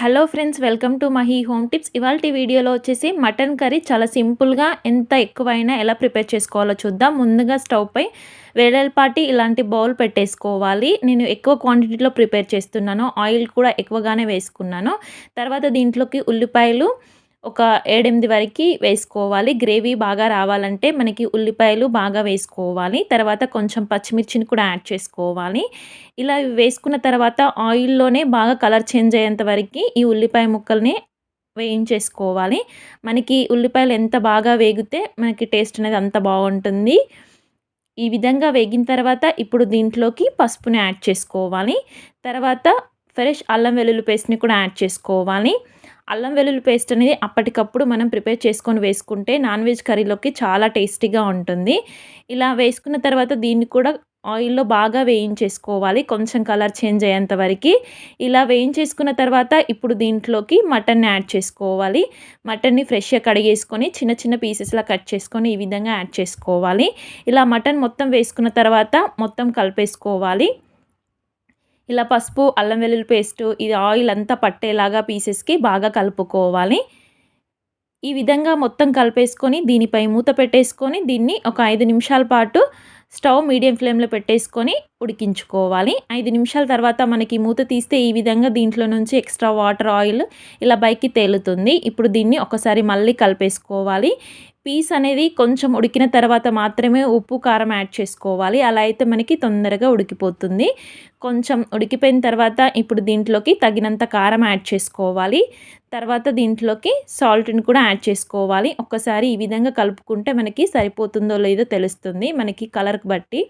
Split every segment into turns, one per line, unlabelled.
Hello friends welcome to Mahi home tips. ఇవాళ వీడియోలో వచ్చేసి మటన్ కర్రీ చాలా సింపుల్గా ఎంత ఎక్కువైనా ఎలా ప్రిపేర్ చేసుకోవాలో చూద్దాం. ముందుగా స్టవ్పై వేడల్పాటి ఇలాంటి బౌల్ పెట్టేసుకోవాలి. నేను ఎక్కువ క్వాంటిటీలో ప్రిపేర్ చేస్తున్నాను. ఆయిల్ కూడా ఎక్కువగానే వేసుకున్నాను. తర్వాత దీంట్లోకి ఉల్లిపాయలు ఒక ఏడెనిమిది వరకు వేసుకోవాలి. గ్రేవీ బాగా రావాలంటే మనకి ఉల్లిపాయలు బాగా వేసుకోవాలి. తర్వాత కొంచెం పచ్చిమిర్చిని కూడా యాడ్ చేసుకోవాలి. ఇలా వేసుకున్న తర్వాత ఆయిల్లోనే బాగా కలర్ చేంజ్ అయ్యేంత వరకు ఈ ఉల్లిపాయ ముక్కల్ని వేయించేసుకోవాలి. మనకి ఉల్లిపాయలు ఎంత బాగా వేగితే మనకి టేస్ట్ అనేది అంత బాగుంటుంది. ఈ విధంగా వేగిన తర్వాత ఇప్పుడు దీంట్లోకి పసుపుని యాడ్ చేసుకోవాలి. తర్వాత ఫ్రెష్ అల్లం వెల్లుల్లి పేస్ట్ని కూడా యాడ్ చేసుకోవాలి. అల్లం వెల్లుల్లి పేస్ట్ అనేది అప్పటికప్పుడు మనం ప్రిపేర్ చేసుకొని వేసుకుంటే నాన్ వెజ్ కర్రీలోకి చాలా టేస్టీగా ఉంటుంది. ఇలా వేసుకున్న తర్వాత దీన్ని కూడా ఆయిల్లో బాగా వేయించేసుకోవాలి. కొంచెం కలర్ చేంజ్ అయ్యేంత వరకు. ఇలా వేయించేసుకున్న తర్వాత ఇప్పుడు దీంట్లోకి మటన్ని యాడ్ చేసుకోవాలి. మటన్ని ఫ్రెష్గా కడిగేసుకొని చిన్న చిన్న పీసెస్లా కట్ చేసుకొని ఈ విధంగా యాడ్ చేసుకోవాలి. ఇలా మటన్ మొత్తం వేసుకున్న తర్వాత మొత్తం కలిపేసుకోవాలి. ఇలా పసుపు అల్లం వెల్లుల్లి పేస్టు ఇది ఆయిల్ అంతా పట్టేలాగా పీసెస్కి బాగా కలుపుకోవాలి. ఈ విధంగా మొత్తం కలిపేసుకొని దీనిపై మూత పెట్టేసుకొని దీన్ని ఒక ఐదు నిమిషాల పాటు స్టవ్ మీడియం ఫ్లేమ్లో పెట్టేసుకొని ఉడికించుకోవాలి. ఐదు నిమిషాల తర్వాత మనకి మూత తీస్తే ఈ విధంగా దీంట్లో నుంచి ఎక్స్ట్రా వాటర్ ఆయిల్ ఇలా పైకి తేలుతుంది. ఇప్పుడు దీన్ని ఒకసారి మళ్ళీ కలిపేసుకోవాలి. పీస్ అనేది కొంచెం ఉడికిన తర్వాత మాత్రమే ఉప్పు కారం యాడ్ చేసుకోవాలి. అలా అయితే మనకి తొందరగా ఉడికిపోతుంది. కొంచెం ఉడికిపోయిన తర్వాత ఇప్పుడు దీంట్లోకి తగినంత కారం యాడ్ చేసుకోవాలి. తర్వాత దీంట్లోకి సాల్ట్ని కూడా యాడ్ చేసుకోవాలి. ఒక్కసారి ఈ విధంగా కలుపుకుంటే మనకి సరిపోతుందో లేదో తెలుస్తుంది. మనకి కలర్కి బట్టి.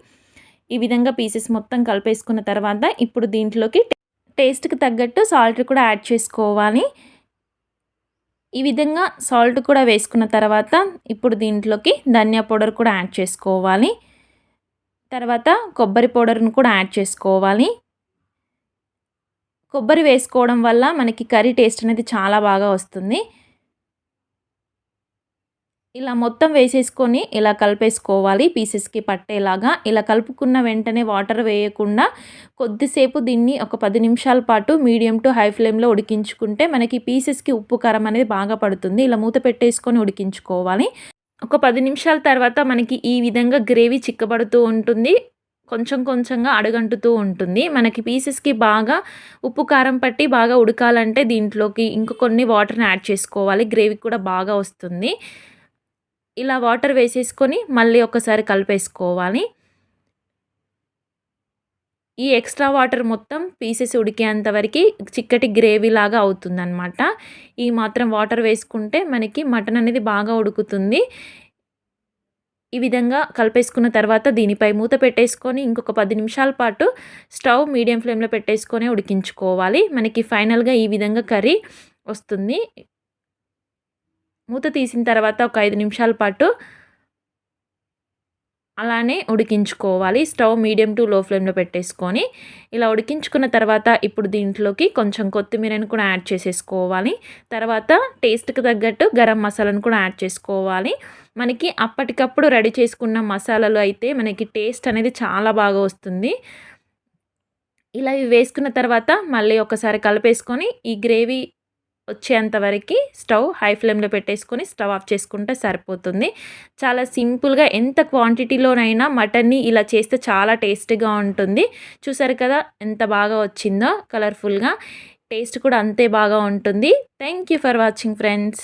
ఈ విధంగా పీసెస్ మొత్తం కలిపేసుకున్న తర్వాత ఇప్పుడు దీంట్లోకి టేస్ట్కి తగ్గట్టు సాల్ట్ కూడా యాడ్ చేసుకోవాలి. ఈ విధంగా సాల్ట్ కూడా వేసుకున్న తర్వాత ఇప్పుడు దీంట్లోకి ధనియా పౌడర్ కూడా యాడ్ చేసుకోవాలి. తర్వాత కొబ్బరి పౌడర్ను కూడా యాడ్ చేసుకోవాలి. కొబ్బరి వేసుకోవడం వల్ల మనకి కర్రీ టేస్ట్ అనేది చాలా బాగా వస్తుంది. ఇలా మొత్తం వేసేసుకొని ఇలా కలిపేసుకోవాలి పీసెస్కి పట్టేలాగా. ఇలా కలుపుకున్న వెంటనే వాటర్ వేయకుండా కొద్దిసేపు దీన్ని ఒక పది నిమిషాల పాటు మీడియం టు హై ఫ్లేమ్లో ఉడికించుకుంటే మనకి పీసెస్కి ఉప్పు కారం అనేది బాగా పడుతుంది. ఇలా మూత పెట్టేసుకొని ఉడికించుకోవాలి. ఒక పది నిమిషాల తర్వాత మనకి ఈ విధంగా గ్రేవీ చిక్కబడుతూ ఉంటుంది. కొంచెం కొంచెంగా అడుగంటుతూ ఉంటుంది. మనకి పీసెస్కి బాగా ఉప్పు కారం పట్టి బాగా ఉడకాలంటే దీంట్లోకి ఇంకొన్ని వాటర్ని యాడ్ చేసుకోవాలి. గ్రేవీ కూడా బాగా వస్తుంది. ఇలా వాటర్ వేసేసుకొని మళ్ళీ ఒకసారి కలిపేసుకోవాలి. ఈ ఎక్స్ట్రా వాటర్ మొత్తం పీసెస్ ఉడికేంత వరకు చిక్కటి గ్రేవీ లాగా అవుతుందన్నమాట. ఈ మాత్రం వాటర్ వేసుకుంటే మనకి మటన్ అనేది బాగా ఉడుకుతుంది. ఈ విధంగా కలిపేసుకున్న తర్వాత దీనిపై మూత పెట్టేసుకొని ఇంకొక పది నిమిషాల పాటు స్టవ్ మీడియం ఫ్లేమ్లో పెట్టేసుకొని ఉడికించుకోవాలి. మనకి ఫైనల్గా ఈ విధంగా కర్రీ వస్తుంది. మూత తీసిన తర్వాత ఒక ఐదు నిమిషాల పాటు అలానే ఉడికించుకోవాలి. స్టవ్ మీడియం టు లో ఫ్లేమ్లో పెట్టేసుకొని ఇలా ఉడికించుకున్న తర్వాత ఇప్పుడు దీంట్లోకి కొంచెం కొత్తిమీరని కూడా యాడ్ చేసేసుకోవాలి. తర్వాత టేస్ట్కి తగ్గట్టు గరం మసాలాను కూడా యాడ్ చేసుకోవాలి. మనకి అప్పటికప్పుడు రెడీ చేసుకున్న మసాలాలు అయితే మనకి టేస్ట్ అనేది చాలా బాగా వస్తుంది. ఇలా ఇవి వేసుకున్న తర్వాత మళ్ళీ ఒకసారి కలిపేసుకొని ఈ గ్రేవీ వచ్చేంత వరకు స్టవ్ హై ఫ్లేమ్లో పెట్టేసుకొని స్టవ్ ఆఫ్ చేసుకుంటే సరిపోతుంది. చాలా సింపుల్గా ఎంత క్వాంటిటీలోనైనా మటన్ని ఇలా చేస్తే చాలా టేస్టీగా ఉంటుంది. చూసారు కదా ఎంత బాగా వచ్చిందో కలర్ఫుల్గా. టేస్ట్ కూడా అంతే బాగా ఉంటుంది. Thank you for watching friends.